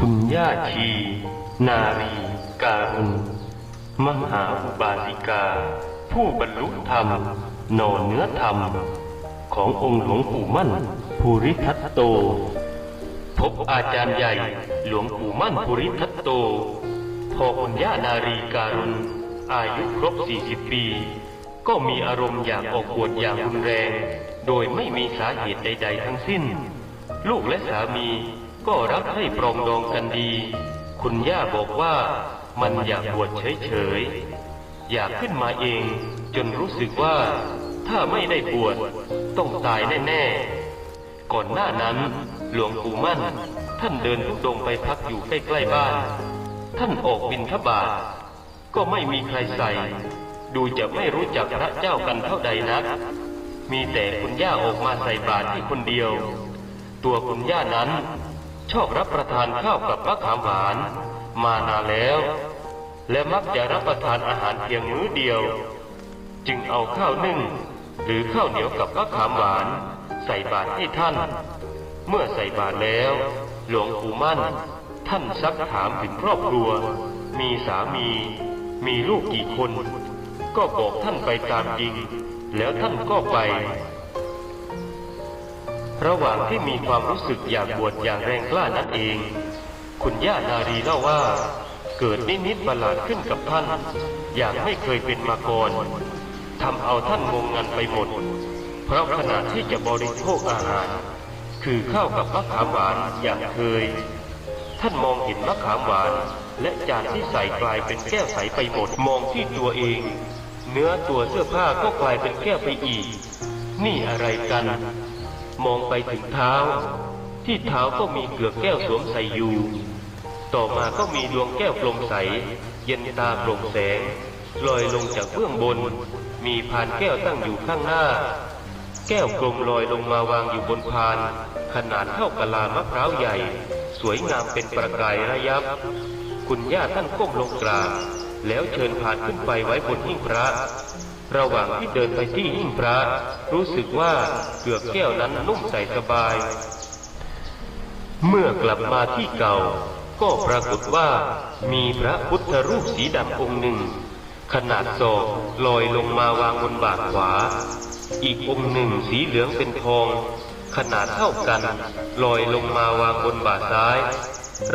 คุณย่าชี นารี การุณมหาอุบาสิกา ผู้บรรลุธรรมหน่อเนื้อธรรม ขององค์หลวงปู่มั่นภูริทัตโต พบอาจารย์ใหญ่หลวงปู่มั่นภูริทัตโต พอคุณย่านารีการุณ อายุครบ 40 ปี ก็มีอารมณ์อยากออกบวชอย่างรุนแรง โดยไม่มีสาเหตุใด ๆ ทั้งสิ้น ลูกและสามี ก็รักให้ปรองดองกันดี คุณย่าบอกว่ามันอยากบวชเฉยๆ อยากขึ้นมาเองจนรู้สึกว่าถ้าไม่ได้บวชต้องตายแน่ๆ ก่อนหน้านั้นหลวงปู่มั่น ท่านเดินทุดงไปพักอยู่ใกล้ๆบ้าน ท่านออกบินทบาทก็ไม่มีใครใส่ ดูจะไม่รู้จักพระเจ้ากันเท่าใดนัก มีแต่คุณย่าออกมาใส่บาตรที่คนเดียว ตัวคุณย่านั้น ชอบรับประทานข้าวกับมะขามหวานมานานแล้ว และมักจะรับประทานอาหารเพียงมื้อเดียว จึงเอาข้าวนึ่ง หรือข้าวเหนียวกับมะขามหวาน ใส่บาตรให้ท่าน เมื่อใส่บาตรแล้ว หลวงปู่มั่น ท่านซักถามถึงครอบครัว มีสามี มีลูกกี่คน ก็บอกท่านไปตามจริง แล้วท่านก็ไป ระหว่างที่มีความรู้สึกอยากบวชอย่างแรงกล้านั่นเอง คุณย่านารีเล่าว่า เกิดนิมิตประหลาดขึ้นกับท่าน อย่างไม่เคยเป็นมาก่อนทำเอาท่านงงงันไปหมด เพราะขณะที่จะบริโภคอาหาร คือข้าวกับมะขามหวานอย่างเคย ท่านมองเห็นมะขามหวาน และจานที่ใส่กลายเป็นแก้วใสไปหมดมองที่ตัวเอง เนื้อตัวเสื้อผ้าก็กลายเป็นแก้วไปอีก นี่อะไรกัน มองไปถึงเท้า ที่เท้าก็มีเกลือกแก้วสวมใส่อยู่ ต่อมาก็มีดวงแก้วโปร่งใส เย็นตาโปร่งแสงลอยลงจากเบื้องบน มีพานแก้วตั้งอยู่ข้างหน้า แก้วกลมลอยลงมาวางอยู่บนพาน ขนาดเท่ากะลามะพร้าวใหญ่ สวยงามเป็นประกายระยับ คุณย่าท่านก้มลงกราบแล้วเชิญพานขึ้นไปไว้บนหิ้งพระ ระหว่างที่เดินไปที่หิ้งพระ รู้สึกว่าเกลือกแก้วนั้นนุ่มใสสบาย เมื่อกลับมาที่เก่า ก็ปรากฏว่ามีพระพุทธรูปสีดำองค์หนึ่ง ขนาดศอกลอยลงมาวางบนบาทขวา อีกองค์หนึ่งสีเหลืองเป็นทอง ขนาดเท่ากัน ลอยลงมาวางบนบาทซ้าย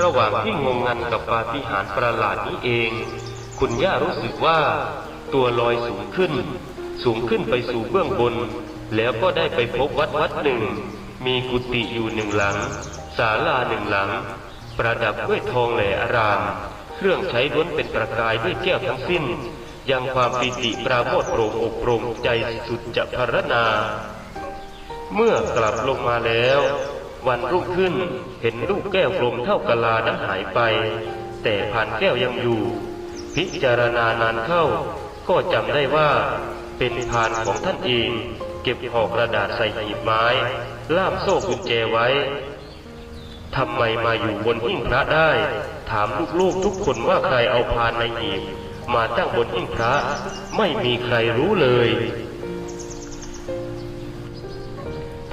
ระหว่างที่งงงันกับปาฏิหาริย์ประหลาดนี้เอง คุณย่ารู้สึกว่า ตัวลอยสูงขึ้น สูงขึ้นไปสู่เบื้องบน แล้วก็ได้ไปพบวัดวัดหนึ่ง มีกุฏิอยู่หนึ่งหลัง ศาลาหนึ่งหลัง ประดับด้วยทองแหล่อาราม เครื่องใช้ล้วนเป็นประกายด้วยแก้วทั้งสิ้น ยังความปีติปราโมทย์โปร่งอกโปร่งใจสุดจะพรรณนาเมื่อกลับลงมาแล้ว วันรุ่งขึ้นเห็นลูกแก้วกลมเท่ากะลานั้นหายไป แต่ผ่านแก้วยังอยู่ พิจารณานานเข้า ก็จำได้ว่าเป็นพานของท่านเอง เก็บห่อกระดาษใส่หีบไม้ ล่ามโซ่กุญแจไว้ทำไมมาอยู่บนหิ้งพระได้ ถามลูกๆทุกคนว่าใครเอาพานในหีบมาตั้งบนหิ้งพระไม่มีใครรู้เลย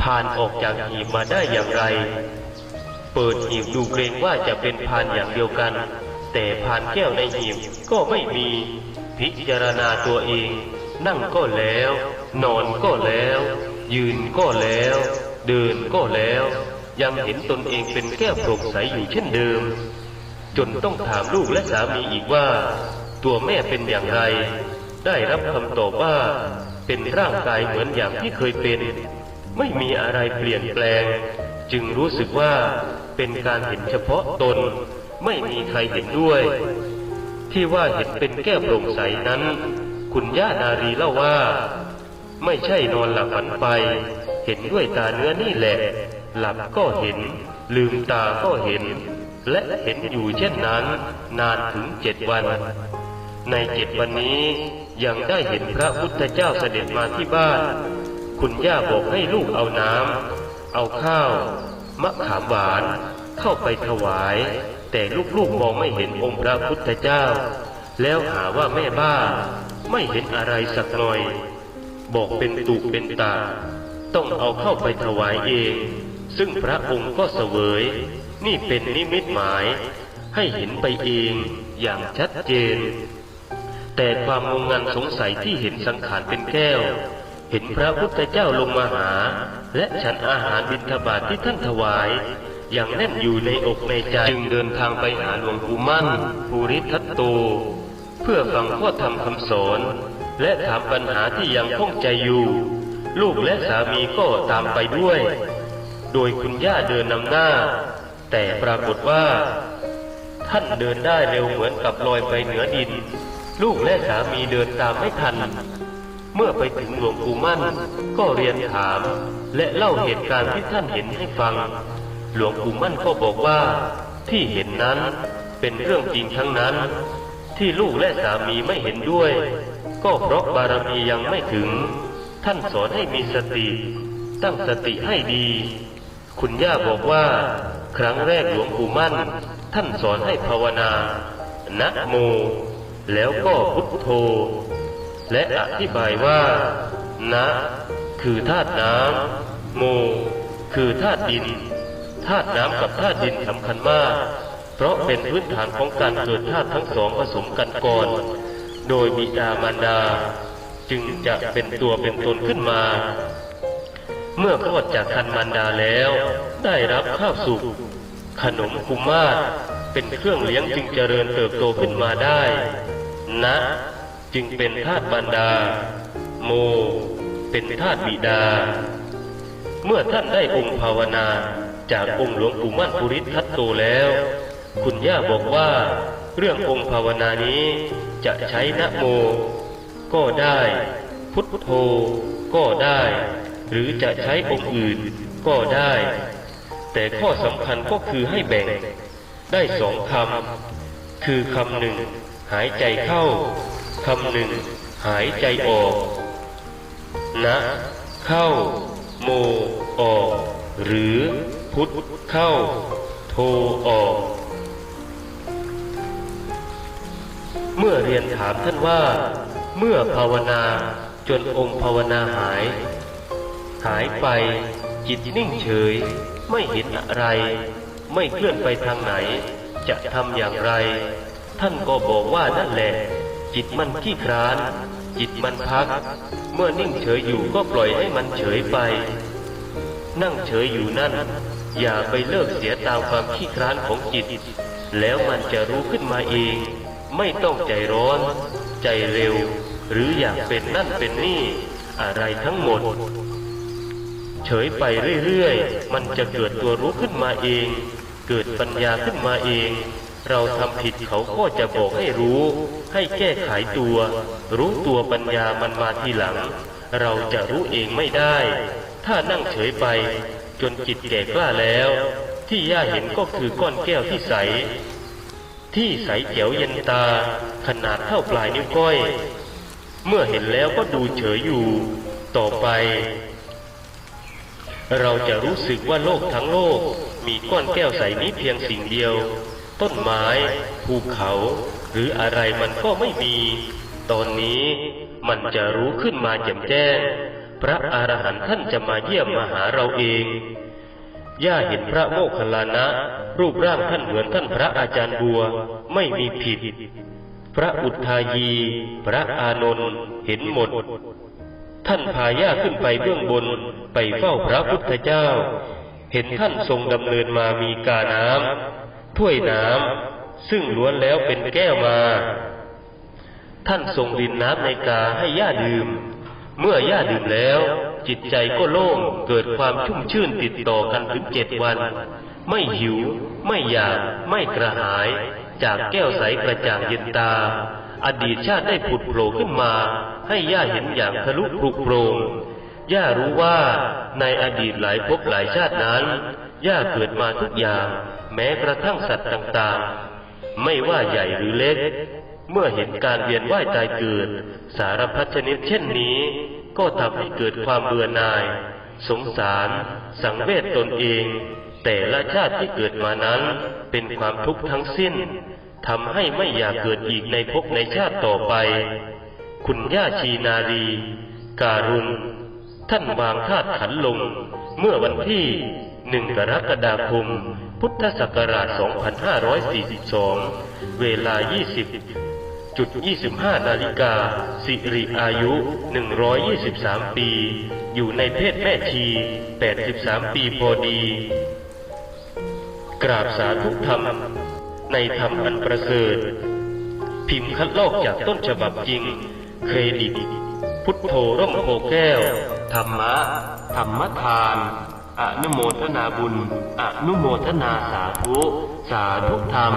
พานออกจากหีบมาได้อย่างไร เปิดหีบดูเกรงว่าจะเป็นพานอย่างเดียวกัน แต่พานแก้วในหีบก็ไม่มี พิจารณาตัวเอง นั่งก็แล้ว นอนก็แล้ว ยืนก็แล้ว เดินก็แล้ว ยังเห็นตนเองเป็นแก้วโปร่งใสอยู่เช่นเดิม จนต้องถามลูกและสามีอีกว่า ตัวแม่เป็นอย่างไร ได้รับคำตอบว่า เป็นร่างกายเหมือนอย่างที่เคยเป็น ไม่มีอะไรเปลี่ยนแปลง จึงรู้สึกว่าเป็นการเห็นเฉพาะตน ไม่มีใครเห็นด้วย ที่ว่าเห็นเป็นแก้วโปร่งใสนั้น คุณย่านารีเล่าว่า ไม่ใช่นอนหลับฝันไป เห็นด้วยตาเนื้อนี่แหละ หลับก็เห็น ลืมตาก็เห็น และเห็นอยู่เช่นนั้น นานถึงเจ็ดวัน ในเจ็ดวันนี้ยังได้เห็นพระพุทธเจ้าเสด็จมาที่บ้าน คุณย่าบอกให้ลูกเอาน้ำเอาข้าว มะขามหวาน เข้าไปถวาย แต่ลูกๆมองไม่เห็นองค์พระพุทธเจ้า แล้วหาว่าแม่บ้าไม่เห็นอะไรสักหน่อย บอกเป็นตุเป็นตา ต้องเอาเข้าไปถวายเอง ซึ่งพระองค์ก็เสวย นี่เป็นนิมิตหมาย ให้เห็นไปเองอย่างชัดเจน แต่ความงงงันสงสัยที่เห็นสังขารเป็นแก้ว เห็นพระพุทธเจ้าลงมาหา และฉันอาหารบิณฑบาตทที่ท่านถวาย อย่างแน่นอยู่ในอกในใจจึงเดินทางไปหาหลวงปู่มั่นภูริทัตโต เพื่อฟังข้อธรรมคำสอน และถามปัญหาที่ยังข้องใจอยู่ ลูกและสามีก็ตามไปด้วย โดยคุณย่าเดินนำหน้า แต่ปรากฏว่า ท่านเดินได้เร็วเหมือนกับลอยไปเหนือดิน ลูกและสามีเดินตามไม่ทันเมื่อไปถึงหลวงปู่มั่น ก็เรียนถาม และเล่าเหตุการณ์ที่ท่านเห็นให้ฟัง หลวงปู่มั่นก็บอกว่าที่เห็นนั้นเป็นเรื่องจริงทั้งนั้น ที่ลูกและสามีไม่เห็นด้วย ก็เพราะบารมียังไม่ถึง ท่านสอนให้มีสติ ตั้งสติให้ดี คุณย่าบอกว่า ครั้งแรกหลวงปู่มั่น ท่านสอนให้ภาวนานะโม แล้วก็พุทโธ และอธิบายว่า นะ คือธาตุน้ำโม คือธาตุดิน ธาตุน้ำกับธาตุดินสำคัญมาก เพราะเป็นพื้นฐานของการเกิดธาตุทั้งสองผสมกันก่อน โดยบิดามารดา จึงจะเป็นตัวเป็นตนขึ้นมา เมื่อคลอดจากคันมารดาแล้ว ได้รับข้าวสุกขนมกุมาศเป็นเครื่องเลี้ยงจึงเจริญเติบโตขึ้นมาได้ นะ จึงเป็นธาตุบรรดา โม เป็นธาตุบิดา เมื่อท่านได้องค์ภาวนา จากองค์หลวงปู่มั่นปุริทัตโตแล้ว คุณย่าบอกว่าเรื่ององค์ภาวนานี้จะใช้นะโม ก็ได้ พุทโธก็ได้ หรือจะใช้องค์อื่นก็ได้ แต่ข้อสำคัญก็คือให้แบ่งได้สองคำคือคำหนึ่ง หายใจเข้าคำหนึ่ง หายใจออก นะ เข้า โม ออก หรือ พุทธเข้า โทออก เมื่อเรียนถามท่านว่า เมื่อภาวนาจนองค์ภาวนาหาย หายไปจิตนิ่งเฉย ไม่เห็นอะไร ไม่เคลื่อนไปทางไหน จะทำอย่างไร ท่านก็บอกว่านั่นแหละ จิตมันขี้คร้าน จิตมันพัก เมื่อนิ่งเฉยอยู่ก็ปล่อยให้มันเฉยไป นั่งเฉยอยู่นั่น อย่าไปเลิกเสียตามความขี้คร้านของจิต แล้วมันจะรู้ขึ้นมาเอง ไม่ต้องใจร้อน ใจเร็ว หรืออยากเป็นนั่นเป็นนี่ อะไรทั้งหมด เฉยไปเรื่อยๆ มันจะเกิดตัวรู้ขึ้นมาเอง เกิดปัญญาขึ้นมาเอง เราทำผิดเขาก็จะบอกให้รู้ ให้แก้ไขตัว รู้ตัวปัญญามันมาทีหลัง เราจะรู้เองไม่ได้ ถ้านั่งเฉยไป จนจิตแก่กล้าแล้ว ที่ย่าเห็นก็คือก้อนแก้วที่ใส ที่ใสแจ๋วเย็นตา ขนาดเท่าปลายนิ้วก้อย เมื่อเห็นแล้วก็ดูเฉยอยู่ ต่อไป เราจะรู้สึกว่าโลกทั้งโลก มีก้อนแก้วใสนี้เพียงสิ่งเดียว ต้นไม้ ภูเขา หรืออะไรมันก็ไม่มี ตอนนี้มันจะรู้ขึ้นมาแจ่มแจ้ง พระอรหันต์ท่านจะมาเยี่ยมมาหาเราเอง ย่าเห็นพระโมคคัลลานะ รูปร่างท่านเหมือนท่านพระอาจารย์บัวไม่มีผิด พระอุทายี พระอานนท์เห็นหมด ท่านพาย่าขึ้นไปเบื้องบนไปเฝ้าพระพุทธเจ้า เห็นท่านทรงดำเนินมามีกาน้ำถ้วยน้ำซึ่งล้วนแล้วเป็นแก้วมา ท่านทรงดินน้ำในกาให้ย่าดื่ม เมื่อย่าดื่มแล้ว จิตใจก็โล่งเกิดความชุ่มชื่นติดต่อกันถึงเจ็ดวัน ไม่หิว ไม่อยาก ไม่กระหาย จากแก้วใสกระจ่างเย็นตา อดีตชาติได้ผุดโผล่ขึ้นมา ให้ย่าเห็นอย่างทะลุปลุกโปรงย่ารู้ว่าในอดีตหลายภพหลายชาตินั้น ย่าเกิดมาทุกอย่าง แม้กระทั่งสัตว์ต่างๆ ไม่ว่าใหญ่หรือเล็ก เมื่อเห็นการเวียนว่ายตายเกิด สารพัดชนิดเช่นนี้ ก็ทำให้เกิดความเบื่อหน่าย สงสาร สังเวชตนเอง แต่ละชาติที่เกิดมานั้น เป็นความทุกข์ทั้งสิ้นทำให้ไม่อยากเกิดอีกในภพในชาติต่อไป คุณย่าชีนารี การุณ ท่านวางธาตุขันลง เมื่อวันที่1กรกฎาคม พุทธศักราช 2542 เวลา 20 25 นาฬิกา สิริอายุ 123 ปี อยู่ในเพศแม่ชี 83 ปีพอดี กราบสาธุธรรม ในธรรมอันประเสริฐ พิมพ์คัดลอกจากต้นฉบับจริง เครดิต พุทโธร่มโพแก้ว ธรรมะ ธรรมทานอนุโมทนาบุญ อนุโมทนาสาธุ สาธุธรรม